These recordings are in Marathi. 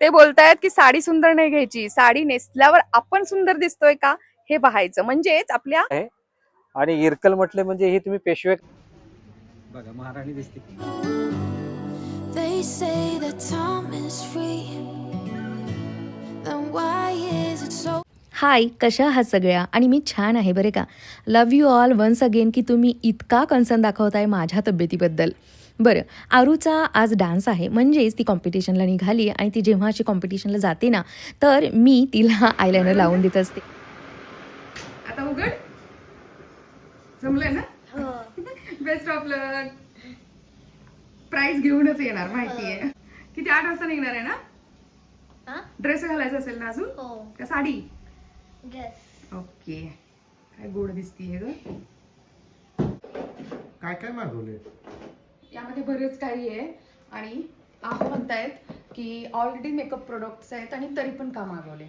ते बोलतायत की साडी सुंदर नाही घ्यायची. साडी नेसल्यावर आपण सुंदर दिसतोय का? हे पाहायचं. म्हणजेच आपल्या आणि इरकल म्हटले म्हणजे हे तुम्ही पेशवे बघा महाराणी दिसते They say that time is free. Then why is it so? हाय कशा आहात सगळ्या? आणि मी छान आहे बरे का? Love you all once again की तुम्ही इतका कन्सर्न दाखवताय माझ्या तब्येतीबद्दल. बरं आरूचा आज डान्स आहे म्हणजेच ती कॉम्पिटिशनला निघाली आणि ती जेव्हा अशी कॉम्पिटिशनला जाते ना तर मी तिला आयलायनर लावून देत असते. आता उघड. जमलंय ना? बेस्ट ऑफ लक प्राइस घेऊनच येणार माहितीये. किती? आठ वाजता निघणार आहे ना? ड्रेस घालायचा असेल ना अजून? हो. का साडी? Dress okay. काय गोड दिसतीये ग. काय काय मागवले यामध्ये बरेच काही आहे. आणि आहो म्हणतायत की ऑलरेडी मेकअप प्रोडक्ट्स आहेत आणि तरी पण का मागवले?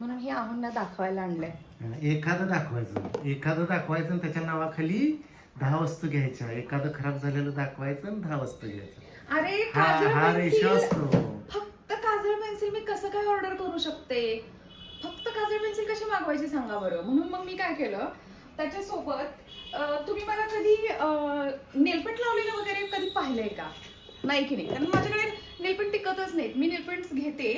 म्हणून हे आहोंना दाखवायला आणलंय. एखादं दाखवायचं. एखादं दाखवायचं आणि त्याच्या नावाखाली दहा वस्तू घ्यायच्या. एखादं खराब झालेलं दाखवायचं आणि दहा वस्तू घ्यायच्या. अरे हा काजळ रेशो पेन्सिल. असतो. फक्त काजळ पेन्सिल मी कसं काय ऑर्डर करू शकते? फक्त काजळ पेन्सिल कशी मागवायची सांगा बरं. म्हणून मग मी काय केलं त्याच्यासोबत तुम्ही मला कधी नेलपेंट लावलेलं वगैरे कधी पाहिलंय का? नाही की नाही? कारण माझ्याकडे नेलपेंट टिकतच नाहीत. मी नेलपेंट्स घेते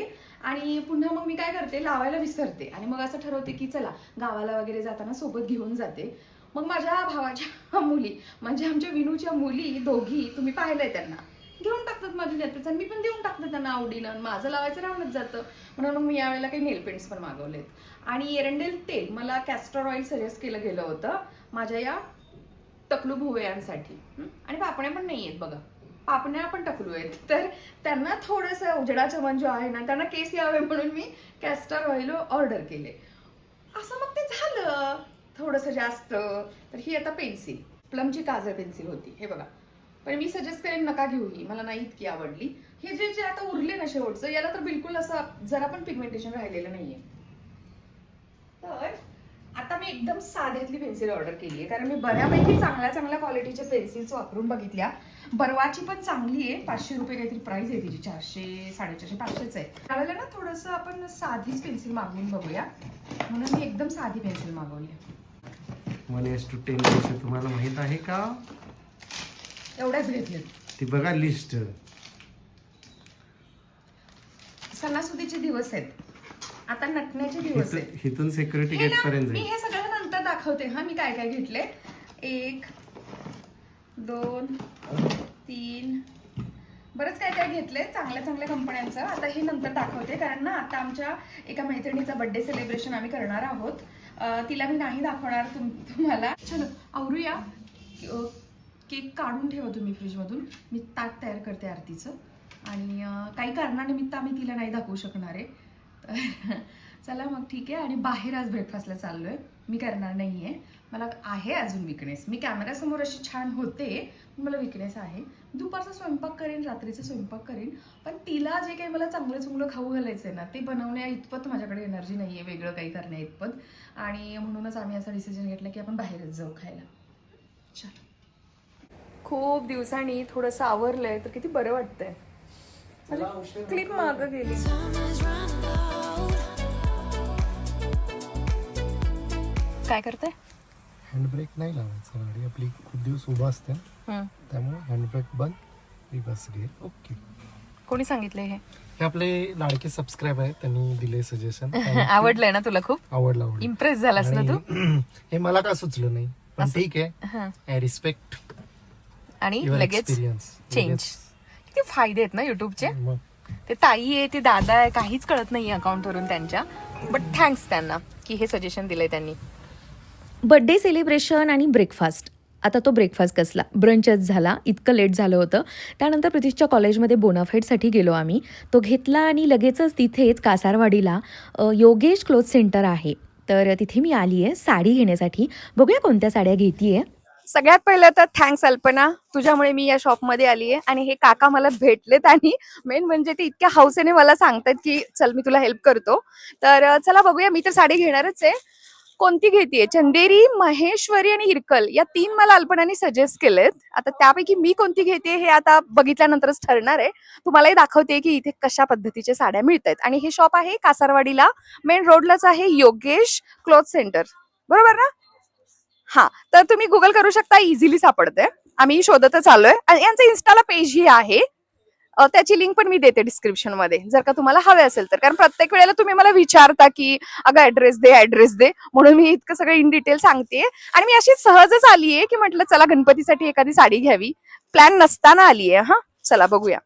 आणि पुन्हा मग मी काय करते? लावायला विसरते. आणि मग असं ठरवते की चला गावाला वगैरे जाताना सोबत घेऊन जाते. मग माझ्या भावाच्या मुली म्हणजे आमच्या विनूच्या मुली दोघी तुम्ही पाहिलंय त्यांना. घेऊन टाकतात माझे नेलपेंट्स आणि मी पण देऊन टाकते त्यांना आवडीनं. आणि माझं लावायचं राहूनच जातं. म्हणून मग मी यावेळेला काही नेलपेंट्स पण मागवलेत. आणि एरंडेल तेल मला कॅस्टर ऑइल सजेस्ट केलं गेलं होतं माझ्या या टकलू भुवयांसाठी. आणि पापण्या पण नाही आहेत बघा. पापण्या पण टकलू आहेत. तर त्यांना थोडंसं उजडा चमन जो आहे ना त्यांना केस यावे म्हणून मी कॅस्टर ऑइल ऑर्डर केले. असं मग ते झालं. थोडंसं जास्त. तर ही आता पेन्सिल. प्लमची काजळ पेन्सिल होती. हे बघा. पण मी सजेस्ट करेन नका घेऊ ही. मला नाही इतकी आवडली. हे जे जे आता उरले ना शेवटचं याला तर बिलकुल असं जरा पण पिगमेंटेशन राहिलेलं नाहीये. तर आता मी एकदम साध्यातली पेन्सिल ऑर्डर केली आहे कारण मी बऱ्यापैकी चांगल्या चांगल्या क्वालिटीच्या पेन्सिल्स वापरून बघितल्या. बर्वाची पण चांगली आहे. पाचशे रुपये काहीतरी प्राइस आहे तिची. चारशे साडेचारशे पाचशेच आहे. त्यावेळेला ना थोडंसं आपण साधीच पेन्सिल मागवून बघूया. म्हणून मी एकदम साधी पेन्सिल मागवली. वन एस टू टेन तुम्हाला माहीत आहे का? एवढ्याच घेतलेत. ती बघा लिस्ट सणासुदीचे दिवस आहेत. आता नटण्याचे दिवस आहेत. इथून सिक्युरिटी हे गेट ना, पर्यंत मी जाईल. हे सगळं नंतर दाखवते. हा मी काय काय घेतले? एक दोन तीन. बरंच काय काय घेतले? चांगल्या चांगल्या कंपन्यांचं. आता हे नंतर दाखवते. कारण ना आता आमच्या एका मैत्रिणीचा बर्थडे सेलिब्रेशन आम्ही करणार आहोत. अं, तिला मी नाही दाखवणार तुम तुम्हाला. चलो आवरूया. अं, केक काढून ठेवा तुम्ही फ्रीजमधून. मी ताट तयार करते आरतीचं. आणि काही कारणानिमित्त आम्ही तिला नाही दाखवू शकणार आहे. तर चला मग ठीक आहे. आणि बाहेर आज ब्रेकफास्टला आहे मी करणार नाही आहे मला आहे अजून विकनेस मी कॅमेऱ्यासमोर अशी छान होते. मला विकनेस आहे. दुपारचा स्वयंपाक करेन रात्रीचा स्वयंपाक करेन. पण तिला जे काही मला चांगलं चुंगलं खाऊ घालायचं आहे ना ते बनवण्या इतपत माझ्याकडे एनर्जी नाही आहे वेगळं काही करण्या इतपत. आणि म्हणूनच आम्ही असा डिसिजन घेतला की आपण बाहेरच जाऊ खायला. चल. खूप दिवसांनी थोडंसं आवरलंय तर किती बरं वाटतंय. क्लिप मागं गेली. काय करते हँडब्रेक नाही लावायचं. गाडी आपली खूप दिवस उभा असते. त्यामुळे हँडब्रेक बंद. Reverse gear okay. कोणी सांगितलंय हे? हे आपले लाडके सबस्क्राईब आहेत. त्यांनी दिले सजेशन आवडलंय ना तुला खूप? आवडलं आवडलं. इम्प्रेस झालास ना तू? हे मला का सुचलं नाही? पण ठीक आहे. आय रिस्पेक्ट आणि लगेच चेंज किती फायदे आहेत ना युट्यूबचे ते ताई आहे ते दादा आहे काहीच कळत नाही अकाउंट वरून त्यांच्या. बट थँक्स त्यांना की हे सजेशन दिलंय त्यांनी. बड्डे सेलिब्रेशन आणि ब्रेकफास्ट आता तो ब्रेकफास्ट कसला? ब्रंचच झाला इतकं लेट झालं होतं. त्यानंतर प्रतीशच्या कॉलेजमध्ये बोनाफाईडसाठी गेलो आम्ही. तो घेतला आणि लगेचच तिथेच कासारवाडीला योगेश क्लोथ सेंटर आहे. तर तिथे मी आली आहे साडी घेण्यासाठी. बघूया कोणत्या साड्या घेतीये. सगळ्यात पहिलं तर थँक्स अल्पना. तुझ्यामुळे मी या शॉपमध्ये आली आहे आणि हे काका मला भेटलेत आणि मेन म्हणजे ते इतक्या हौसेने मला सांगतात की चल मी तुला हेल्प करतो. तर चला बघूया. मी तर साडी घेणारच आहे. कोणती घेतीये? चंदेरी महेश्वरी आणि हिरकल. या तीन मला अल्पनाने सजेस्ट केलेत. आता त्यापैकी मी कोणती घेते हे आता बघितल्यानंतरच ठरणार आहे. तुम्हालाही दाखवते की इथे कशा पद्धतीच्या साड्या मिळत आहेत आणि हे शॉप आहे कासारवाडीला. मेन रोडलाच आहे योगेश क्लॉथ सेंटर बरोबर ना? हा तर तुम्ही गुगल करू शकता इझिली सापडते. आम्ही शोधतच आलोय. आणि यांचं इन्स्टाला पेजही आहे. त्याची लिंक पण मी देते डिस्क्रिप्शनमध्ये जर का तुम्हाला हवे असेल तर. कारण प्रत्येक वेळेला तुम्ही मला विचारता की अगं ऍड्रेस दे ऍड्रेस दे. म्हणून मी इतकं सगळं इन डिटेल सांगते आणि मी अशी सहजच आलीये की म्हटलं चला गणपतीसाठी एखादी साडी घ्यावी. प्लॅन नसताना आलीये हा. चला बघूया.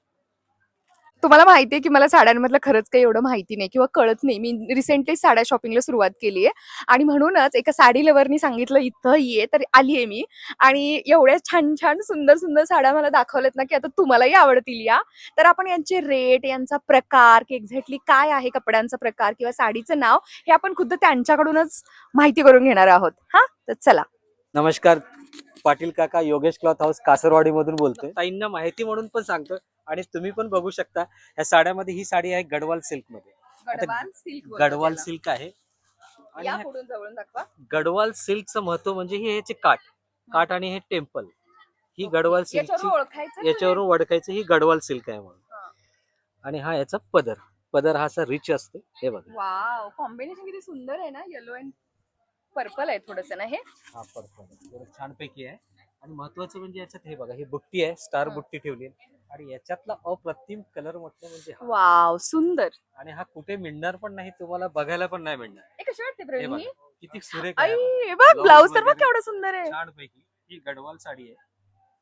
तुम्हाला माहितीये की मला साड्यांमधलं खरंच काही एवढं माहिती नाही किंवा कळत नाही. मी रिसेंटली साड्या शॉपिंगला सुरुवात केली आहे आणि म्हणूनच एका साडी लवरनी सांगितलं इथं ये. तर आलीये मी. आणि एवढ्या छान छान सुंदर सुंदर साड्या मला दाखवल्यात ना की आता तुम्हालाही आवडतील या. तर आपण यांचे रेट यांचा प्रकार की एक्झॅक्टली काय आहे कपड्यांचा प्रकार किंवा साडीचं नाव हे आपण खुद्द त्यांच्याकडूनच माहिती करून घेणार आहोत. हा? तर चला. नमस्कार. पाटील काका योगेश क्लॉथ हाऊस कासरवाडी मधून बोलतोय. ताईंना माहिती म्हणून पण सांगतो आणि तुम्ही पण बघू शकता या साड्यामध्ये ही साडी आहे गडवाल सिल्कमध्ये गडवाल सिल्क गडवाल सिल्क आहे. आणि गडवाल सिल्कचं महत्त्व म्हणजे हे याचे काठ. काठ आणि हे टेम्पल. ही गडवाल सिल्कची याच्यावरून ओळखायचं ना याच्यावरून ओळखायचं ही गडवाल सिल्क आहे म्हणून. आणि हा याचा पदर. पदर हा असा रिच असतो. हे बघा. वाव कॉम्बिनेशन किती सुंदर आहे ना येलो अँड पर्पल आहे थोडस ना हे हा पर्पल छान पैकी आहे आणि महत्वाचं म्हणजे याच्यात हे बघा ही बुट्टी आहे स्टार. बुट्टी ठेवली आहे आणि याच्यातला अप्रतिम कलर म्हटलं म्हणजे हा. वाव सुंदर आणि हा कुठे मिळणार पण नाही तुम्हाला बघायला पण नाही मिळणार हे कशी वाटते प्रवीण बघा किती सुरेख आई आहे बघा. हे बघ Blouse ब्लाऊज तर बघ वगैरे. केवढा सुंदर आहे छान पैकी ही गडवाल साडी आहे आणि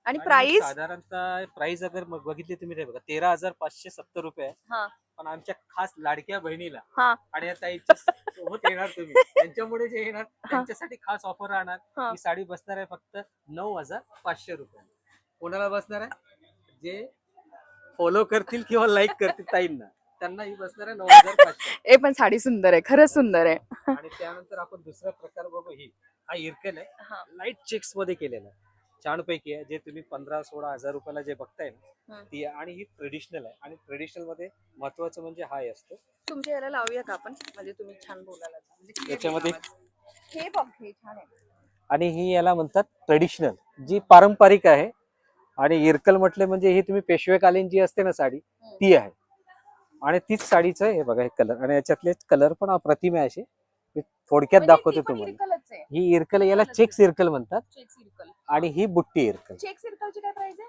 आणि प्राइस साधारणतः प्राइस अगर मग बघितली तुम्ही ते बघा तेरा हजार पाचशे सत्तर रुपये आहे हा. पण आमच्या खास लाडक्या बहिणीला. हा. आणि या ताईच्या सोबत येणार तुम्ही. त्यांच्यामुळे जे येणार त्यांच्यासाठी खास ऑफर राहणार. हा. ही साडी बसणार आहे फक्त नऊ हजार पाचशे रुपये. कोणाला बसणार आहे? जे फॉलो करतील किंवा लाईक करतील ताईंना. त्यांना ही बसणार आहे नऊ हजार पाचशे. हे पण साडी सुंदर आहे खरंच सुंदर आहे. आणि त्यानंतर आपण दुसरा प्रकार बघू. ही हा इरकल आहे. लाइट चेक्समध्ये केलेला आहे. छान पैकी आहे. जे तुम्ही पंधरा सोळा हजार रुपयाला जे बघताय ना. ती. आणि ही ट्रेडिशनल आहे. आणि ट्रेडिशनलमध्ये महत्वाचं म्हणजे हा असतो. तुमच्या याला लावूया का आपण? म्हणजे तुम्ही छान बोलायला म्हणजे clear याच्यामध्ये- येईल आवाज. हे बघ हे छान आहे. आणि ही याला म्हणतात ट्रेडिशनल जी पारंपरिक आहे. आणि इरकल म्हटले म्हणजे ही तुम्ही पेशवेकालीन जी असते ना साडी ती आहे. आणि तीच साडीचं हे बघा हे कलर आणि याच्यातले कलर पण अप्रतिम आहे असे. मी थोडक्यात म्हणजे दाखवतो तुम्हाला. आहे. ही इरकल याला चेक्स इरकल म्हणतात. चेक सिरकल आणि ही बुट्टी इरकल. चेक सिरकलची काय प्राइस आहे?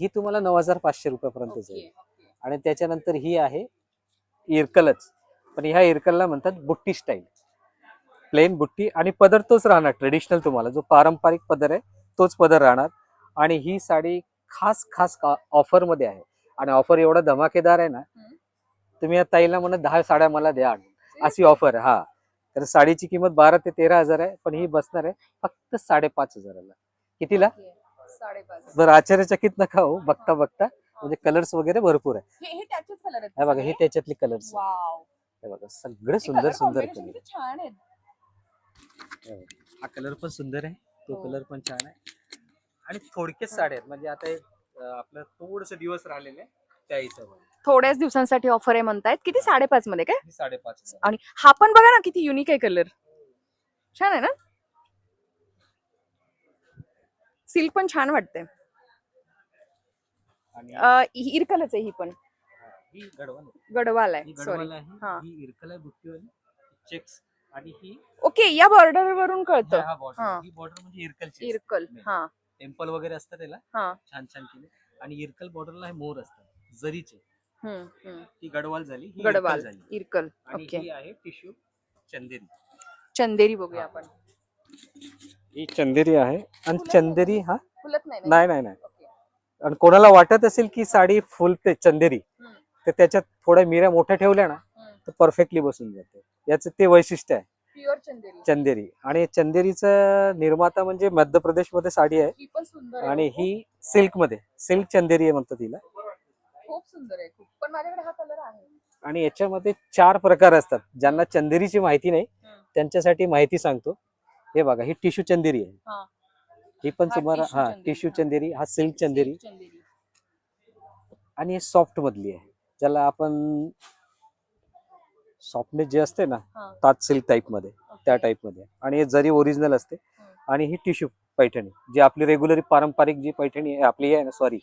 ही तुम्हाला नऊ हजार पाचशे रुपयापर्यंत जाईल. ओके. आणि त्याच्यानंतर ही आहे इरकलच. पण ह्या इरकलला म्हणतात बुट्टी स्टाईल. प्लेन बुट्टी आणि पदर तोच राहणार ट्रेडिशनल तुम्हाला. जो पारंपरिक पदर आहे तोच पदर राहणार. आणि ही साडी खास खास ऑफरमध्ये आहे. आणि ऑफर एवढा धमाकेदार आहे ना. तुम्ही या ताईला म्हणत दहा साड्या मला द्या. अशी ऑफर हा. तर साडीची किंमत बारा ते तेरा हजार आहे पण ही बसणार आहे फक्त साडेपाच हजाराला. कितीला? बरं आश्चर्यचकित नका हो बघता बघता. म्हणजे कलर्स वगैरे भरपूर आहे. हे हे हे बघा हे त्याच्यातले कलर्स हे बघा सगळे सुंदर सुंदर कलर हा कलर पण सुंदर आहे तो हो. कलर पण छान आहे. आणि थोडक्याच साड्या आहेत. म्हणजे आता आपलं थोडस दिवस राहिलेले त्या हिशोबाने. थोड्याच दिवसांसाठी ऑफर आहे म्हणतायत. किती? साडेपाच मध्ये काय? साडेपाच. आणि हा पण बघा ना किती युनिक आहे कलर छान आहे ना? सिल्क पण छान वाटते इरकलच आहे ही पण. गडवाल आहे. गडवाल आहे. सॉरी हा. इरकल चेक्स आणि ही ओके या बॉर्डर वरून कळतं. हा बॉर्डर म्हणजे इरकलची इरकल हा. टेम्पल वगैरे असतं त्याला. हा. छान छान केले आणि इरकल बॉर्डरला हे मोर असतात जरीचे. ही गडवाल झाली ही गडवाल इरकल झाली. इरकल आणि ओके. ही आहे टिश्यू चंदेरी. चंदेरी बघूया. आपण. ही चंदेरी आहे. आणि चंदेरी हा? फुलत नाही ना? नाही नाही नाही. ओके. आणि कोणाला वाटत असेल की साडी फुलते चंदेरी हम्म. तर त्याच्यात थोड्या मिऱ्या मोठ्या ठेवल्या ना हम्म. तर परफेक्टली बसून जाते. याचं ते वैशिष्ट्य आहे. प्युअर चंदेरी. चंदेरी. आणि चंदेरीचं निर्माता म्हणजे मध्य प्रदेशमध्ये साडी आहे. ही पण सुंदर आहे. आणि हो. ही सिल्कमध्ये सिल्क चंदेरी आहे म्हणतात तिला खूप सुंदर आहे खूप. पण माझ्याकडे हा कलर आहे. आणि याच्यामध्ये चार प्रकार असतात. ज्यांना चंदेरीची माहिती नाही हम्म. त्यांच्यासाठी माहिती सांगतो. हे बघा ही टिश्यू चंदेरी. आहे. ही. पण हा तुम्हाला tissue हा चंदेरी, टिश्यू. चंदेरी हा सिल्क चंदेरी. आणि हे सॉफ्ट मधली आहे. ज्याला आपण सॉफ्टनेस जे असते ना हा. ताज सिल्क टाईपमध्ये त्या टाईपमध्ये आणि हे जरी ओरिजिनल असते आणि ही टिश्यू पैठणी जी आपली रेग्युलर पारंपरिक जी पैठणी आहे आपली आहे ना सॉरी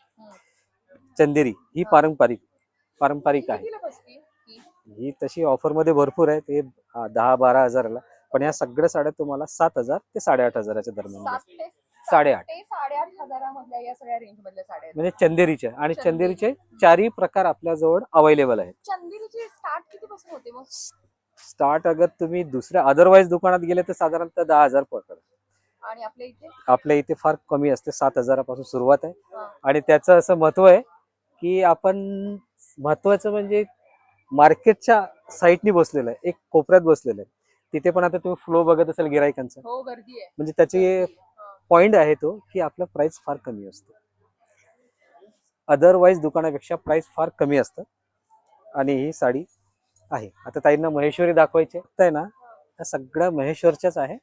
चंदेरी ही पारंपरिक पारंपरिक आहे. ही? तशी ऑफरमध्ये भरपूर आहे ते दहा बारा हजाराला. पण या सगळ्या साड्या तुम्हाला सात हजार ते साडेआठ हजाराच्या दरम्यान साडेआठ. म्हणजे चंदेरीचे आणि चंदेरी. चंदेरीचे चारही प्रकार आपल्या जवळ अवेलेबल आहेत स्टार्ट अगर तुम्ही दुसऱ्या अदरवाईज दुकानात गेले तर साधारणतः दहा हजार पकड आणि आपल्या इथे? फार कमी असते सात हजारापासून सुरुवात आहे. आणि त्याचं असं महत्त्व आहे की आपण महत्वाचं म्हणजे मार्केटच्या साईडनी बसलेलं आहे एक कोपऱ्यात बसलेलं आहे. तिथे पण आता तुम्ही फ्लो बघत असाल गिरायकांचा हो गर्दी आहे. म्हणजे त्याचे पॉइंट आहे. तो की आपला प्राइस फार कमी असतो. अदरवाईज दुकानापेक्षा प्राइस फार कमी असतं. आणि ही साडी आहे. आता ताईंना महेश्वरी दाखवायची आहे. ना त्या सगळ्या महेश्वरच्याच आहे.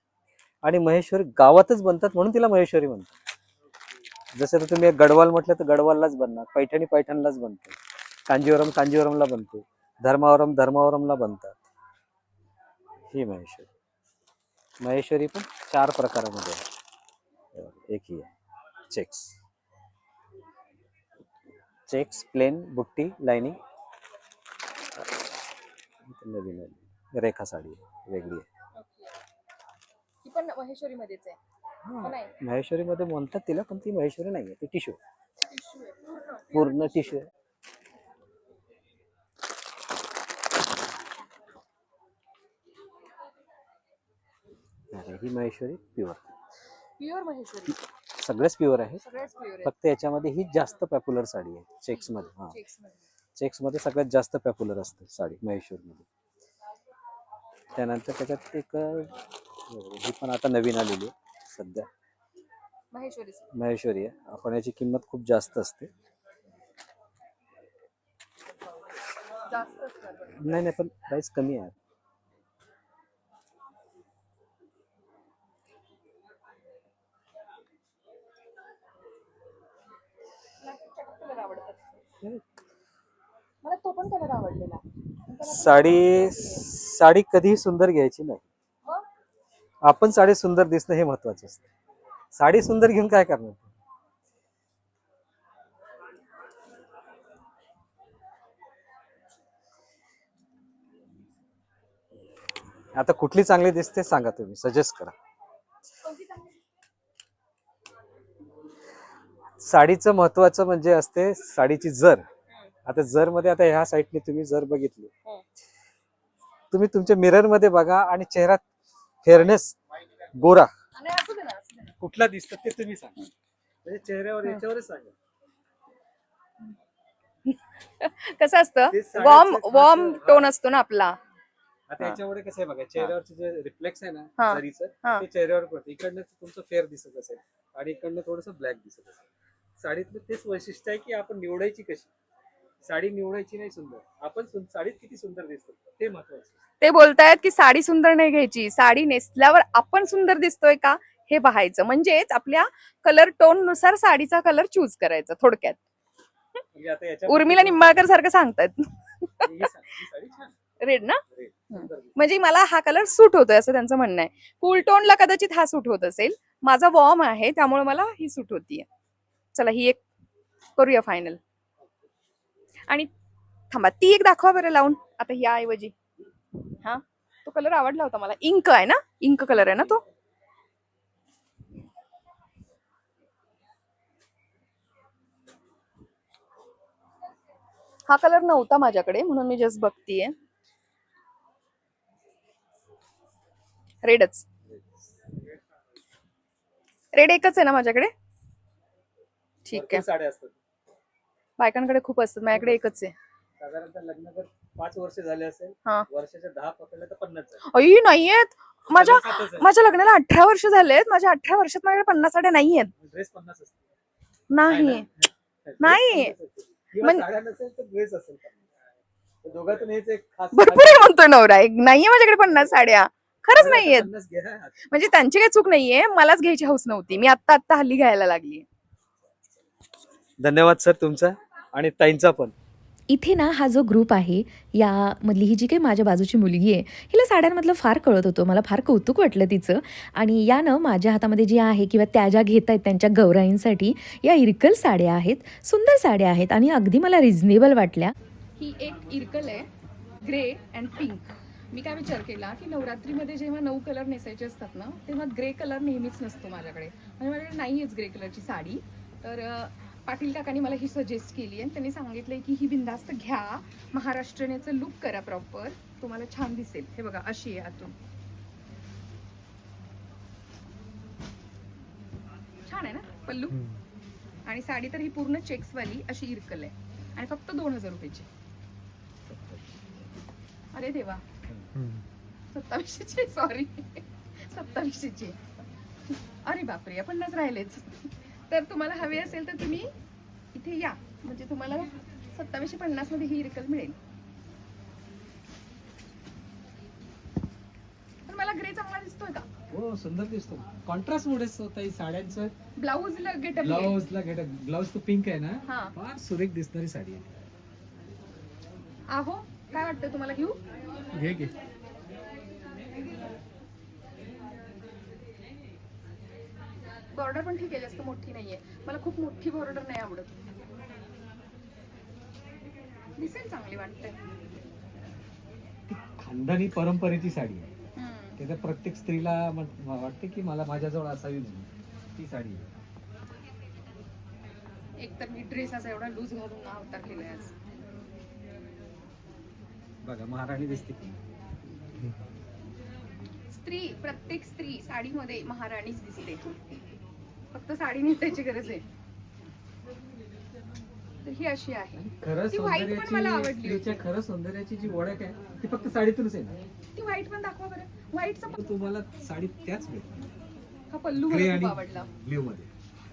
आणि महेश्वरी गावातच बनतात म्हणून तिला महेश्वरी म्हणतात. जसं तर तुम्ही गडवाल म्हटलं तर गडवाललाच बनणार. पैठणी पैठणलाच बनते. कांजीवरम कांजीवरमला बनते. धर्मावरम धर्मावरमला बनतात. ही महेश्वरी. महेश्वरी पण चार प्रकारामध्ये आहे. एक ही आहे. चेक्स चेक्स प्लेन बुट्टी लाईनिंग नवीन रेखा साडी आहे, वेगळी आहे. पण आहे. महेश्वरी मध्ये म्हणतात तिला पण ती महेश्वरी नाही आहे. ती आहे पूर्ण. आहे. अरे, ही महेश्वरी प्युअर प्युअर महेश्वरी. सगळेच प्युअर आहे. फक्त याच्यामध्ये ही जास्त पॉप्युलर साडी आहे चेक्समध्ये हा. चेक्समध्ये सगळ्यात जास्त पॉप्युलर असते साडी महेश्वर मध्ये त्यानंतर त्याच्यात एक ही पण आता नवीन आलेली आहे. सध्या. महेश्वरी महेश्वरी आहे. आपण याची किंमत खूप जास्त असते. जास्त असणार पण. नाही नाही पण प्राइस कमी आहे. मला चटक कलर आवडतात? मला तो पण कलर आवडलेला. साडी साडी कधीही सुंदर घ्यायची नाही? आपण साडी सुंदर दिसणं हे महत्वाचं असतं साडी सुंदर घेऊन काय करणार आता कुठली चांगली दिसते सांगा तुम्ही सजेस्ट करा? साडीचं महत्वाचं म्हणजे असते साडीची जर आता जर मध्ये आता ह्या साईडने तुम्ही जर बघितली हम्म. तुम्ही तुमच्या मिररमध्ये बघा आणि चेहरा फेअरनेस गोरा. आणि असू दे ना असू दे ना. कुठला दिसतं ते तुम्ही सांगा. म्हणजे चेहऱ्यावर याच्यावरच सांगा. कसं असतं? Worm worm. टोन असतो ना आपला. आता याच्यामुळे कसं आहे बघा चेहऱ्यावरचे जे रिफ्लेक्स आहे हा. ना जरीचं हा. ते चेहऱ्यावर पडतं. इकडनं तुमचं फेअर दिसत असेल आणि इकडनं थोडस ब्लॅक दिसत असेल. साडीतलं तेच वैशिष्ट्य आहे की आपण निवडायची कशी? साडी निवडायची नाही सुंदर. आपण साडीत किती सुंदर दिसतो ते महत्वाचं ते बोलतायत की साडी सुंदर नाही घ्यायची. साडी नेसल्यावर आपण सुंदर दिसतोय का? हे पाहायचं. म्हणजेच आपल्या कलर टोननुसार साडीचा कलर चूज करायचा थोडक्यात. म्हणजे उर्मिला निंबाळकर सारखं सांगतायत. सा- साडी छान रेड ना. म्हणजे मला हा कलर सूट होतोय असं त्यांचं म्हणणं आहे. कूल टोनला कदाचित हा सूट होत असेल. माझा वॉर्म आहे त्यामुळे मला ही सूट होतीये. चला ही एक करूया फायनल आणि थांबा ती एक दाखवा बरं लावून. आता या ऐवजी हा तो कलर आवडला होता मला. इंक आहे ना? इंक कलर आहे ना तो? हा कलर नव्हता माझ्याकडे म्हणून मी जस्ट बघतीये. रेडच रेड एकच आहे ना माझ्याकडे? ठीक आहे. साड्या असतात. बायकांकडे खूप असतात माझ्याकडे एकच आहे. साधारणतः लग्न जर पाच वर्ष झाले असेल हा. वर्षाच्या दहा पकडले तर पन्नास झाले. नाहीयेत. माझ्या आहे. माझ्या लग्नाला अठरा वर्ष झालेत. माझ्या अठरा वर्षात माझ्याकडे पन्नास साड्या नाहीयेत ड्रेस पन्नास असते नाही. नाही. किंवा मन- साड्या नसेल तर ड्रेस असेल तर. दोघातून हेच एक खास भरपूर आहे म्हणतोय नवरा. एक नाहीये माझ्याकडे पन्नास साड्या. खरंच नाहीयेत. पन्नास घ्या. म्हणजे त्यांची काही चूक नाहीये. मलाच घ्यायची हौस नव्हती. मी आत्ता आत्ता हल्ली घ्यायला लागली धन्यवाद सर तुमचा. आणि ताईंचा पण. इथे ना हा जो ग्रुप आहे यामधली ही जी काही माझ्या बाजूची मुलगी आहे हिला साड्यांमधलं फार कळत होतं. मला फार कौतुक वाटलं तिचं. आणि यानं माझ्या हातामध्ये जे आहे किंवा त्या ज्या घेत आहेत त्यांच्या गौराईंसाठी या इरकल साड्या आहेत सुंदर साड्या आहेत आणि अगदी मला रिझनेबल वाटल्या. ही एक इरकल आहे ग्रे अँड पिंक मी काय विचार केला की नवरात्रीमध्ये जेव्हा नऊ कलर नेसायचे असतात ना तेव्हा ग्रे कलर नेहमीच नसतो माझ्याकडे. म्हणजे माझ्याकडे नाहीच ग्रे कलरची साडी. तर पाटील काकांनी मला ही सजेस्ट केली आणि त्यांनी सांगितलंय की ही बिंदास्त घ्या. महाराष्ट्रीयनेचं लुक करा प्रॉपर तुम्हाला छान दिसेल. हे बघा अशी आहे आतून. छान आहे ना पल्लू? आणि साडी तर ही पूर्ण चेक्सवाली अशी इरकल आहे. आणि फक्त दोन हजार रुपयाची. अरे देवा. सत्तावीसशेची सॉरी सत्तावीसशेची अरे बापरे पन्नास राहिलेच. तर तुम्हाला हवे असेल तर तुम्ही इथे या. म्हणजे तुम्हाला सत्तावीसशे पन्नासमध्ये ही इरकल मिळेल. पण मला ग्रे चांगला दिसतोय का? हो सुंदर दिसतो. कॉन्ट्रास्ट मुळे ताई साड्यांचं. ब्लाऊज गेटअप ब्लाऊजला घेट ब्लाऊज तो पिंक आहे ना? हा. फार सुरेख दिसणारी साडी आहे. आहो काय वाटतं तुम्हाला घेऊ? घे घे. बॉर्डर पण ठीक आहे जास्त मोठी नाहीये. मला खूप मोठी बॉर्डर नाही आवडत. दिसेल चांगली वाटते खानदानी परंपरेची साडी आहे. हम्म. ते तर प्रत्येक स्त्रीला वाटते की मला माझ्याजवळ असावी म्हणून. ती साडी आहे. एक तर मी ड्रेस असा एवढा लूज घालून अवतार केलाय आज. बघा महाराणी दिसते की स्त्री प्रत्येक स्त्री साडीमध्ये महाराणीच दिसते. फक्त साडी नेसायची गरज आहे. तर ही अशी आहे. खरं ती white पण मला आवडली सौंदर्याची होती. स्त्रीच्या खरं सौंदर्याची जी ओळख आहे ती फक्त साडीतूनच आहे ना? ती व्हाईट पण दाखवा बरं. व्हाईटचा तर तुम्हाला साडी त्याच हा पल्लू ग्रे मला आणि खूप आवडला. ब्ल्यू मध्ये.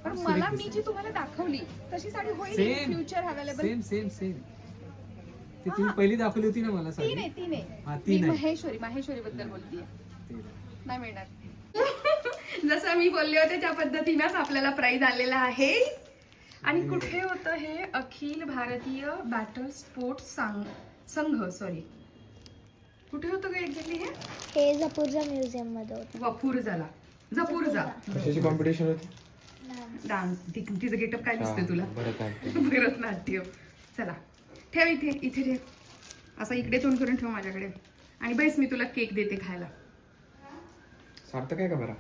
पण मला मी जी तुम्हाला दाखवली तशी साडी होईल Same. Future available same same same ती तुम्ही पहिली दाखवली होती ना मला तीन साडी आहे तीन हा, आहे तीन मी आहे. महेश्वरी माहेश्वरी बद्दल बोलतीये. ते. नाही मिळणार. जसं मी बोलले होते त्या पद्धतीनेच आपल्याला प्राइज आलेला आहे. आणि कुठे होतं हे? अखिल भारतीय बॅटल स्पोर्ट्स सांग संघ सॉरी कुठे होतं का एक्झॅक्टली हे? हे जपूरच्या म्युझियममध्ये होत. वपूर झाला जपूर जा कशाची कॉम्पिटिशन होती? डान्स तिचं गेटअप काय दिसतंय तुला? भरतनाट्यम. भरतनाट्य चला. ठेव इथे इथे ठेव. असं इकडे तोंड करून ठेव माझ्याकडे. आणि बैस मी तुला केक देते खायला. सार्थक आहे का बरा?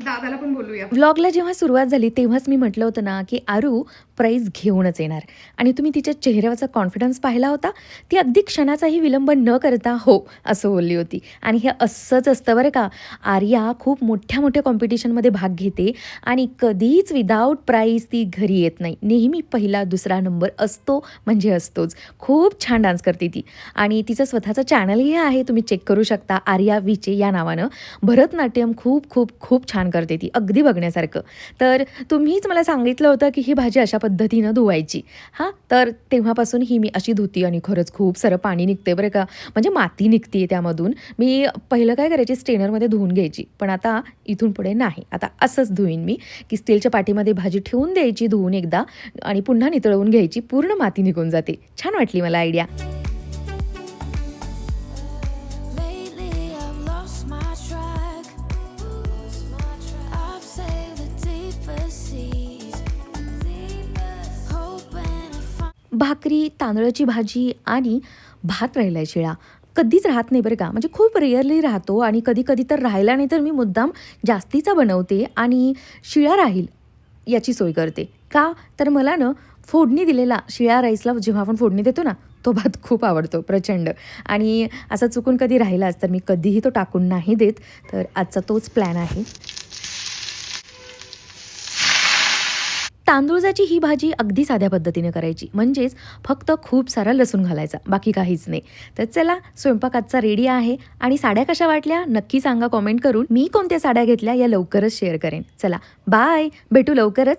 दादाला पण बोलूया. व्लॉगला जेव्हा सुरुवात झाली तेव्हाच मी म्हटलं होतं ना की आरू प्राईज घेऊनच येणार. आणि तुम्ही तिच्या चेहऱ्यावरचा कॉन्फिडन्स पाहिला होता? ती अगदी क्षणाचाही विलंब न करता हो असं बोलली होती. आणि हे असंच असतं बरं का आर्या खूप मोठ्या मोठ्या कॉम्पिटिशनमध्ये भाग घेते आणि कधीच विदाऊट प्राईज ती घरी येत नाही. नेहमी पहिला दुसरा नंबर असतो म्हणजे असतोच. खूप छान डान्स करते ती. आणि तिचं स्वतःचं चॅनलही आहे तुम्ही चेक करू शकता. आर्या विचे या नावानं भरतनाट्यम खूप खूप खूप छान करते ती. अगदी बघण्यासारखं. तर तुम्हीच मला सांगितलं होतं की ही भाजी अशा पद्धतीनं पद्धतीनं धुवायची. हां तर तेव्हापासून ही मी अशी धुती आणि खरंच खूप सारं पाणी निघते बरं का. म्हणजे माती निघते त्यामधून. मी पहिलं काय करायची स्ट्रेनरमध्ये धुवून घ्यायची. पण आता इथून पुढे नाही. आता असंच धुईन मी की स्टीलच्या पाठीमध्ये भाजी ठेवून द्यायची धुवून एकदा आणि पुन्हा नितळवून घ्यायची. पूर्ण माती निघून जाते. छान वाटली मला आयडिया. भाकरी तांदळाची भाजी आणि भात राहिला शिळा. कधीच राहत नाही बरं का. म्हणजे खूप रेअरली राहतो आणि कधी कधी तर राहिला नाही तर मी मुद्दाम जास्तीचा बनवते आणि शिळा राहील याची सोय करते. का? तर मला ना फोडणी दिलेला शिळा राईसला जेव्हा आपण फोडणी देतो ना तो भात खूप आवडतो प्रचंड. आणि असा चुकून कधी राहिलाच तर मी कधीही तो टाकून नाही देत. तर आजचा तोच प्लॅन आहे. तांदूळाची ही भाजी अगदी साध्या पद्धतीने करायची. म्हणजेच फक्त खूप सारा लसूण घालायचा. बाकी काहीच नाही. तर चला स्वयंपाकाचा रेडी आहे. आणि साड्या कशा वाटल्या? नक्की सांगा कॉमेंट करून. मी कोणत्या साड्या घेतल्या? या लवकरच शेअर करेन. चला बाय भेटू लवकरच.